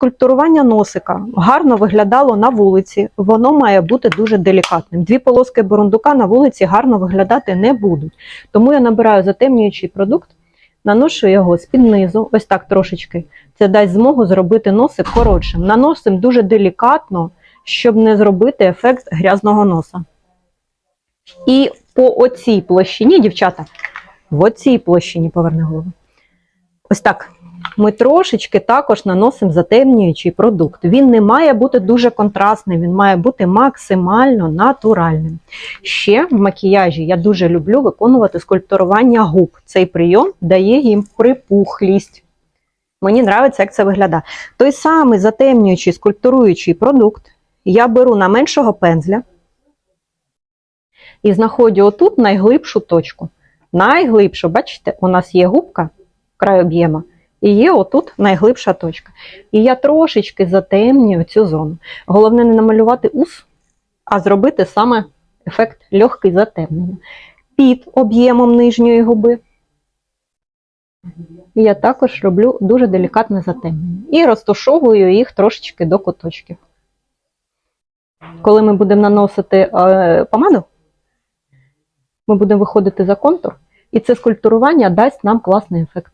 скульптурування носика гарно виглядало на вулиці, воно має бути дуже делікатним. Дві полоски бурундука на вулиці гарно виглядати не будуть. Тому я набираю затемнюючий продукт, наношу його з-під низу, ось так трошечки. Це дасть змогу зробити носик коротшим. Наносимо дуже делікатно, щоб не зробити ефект грязного носа. І по оцій площині, дівчата, в оцій площині поверни голову. Ось так. Ми трошечки також наносимо затемнюючий продукт. Він не має бути дуже контрастним, він має бути максимально натуральним. Ще в макіяжі я дуже люблю виконувати скульптурування губ. Цей прийом дає їм припухлість. Мені подобається, як це виглядає. Той самий затемнюючий скульптуруючий продукт я беру на меншого пензля і знаходжу отут найглибшу точку. Найглибшу, бачите, у нас є губка, край об'єма, і є отут найглибша точка. І я трошечки затемнюю цю зону. Головне не намалювати ус, а зробити саме ефект легкий затемнення. Під об'ємом нижньої губи. Я також роблю дуже делікатне затемнення. І розташовую їх трошечки до куточків. Коли ми будемо наносити е, помаду, ми будемо виходити за контур, і це скульптурування дасть нам класний ефект.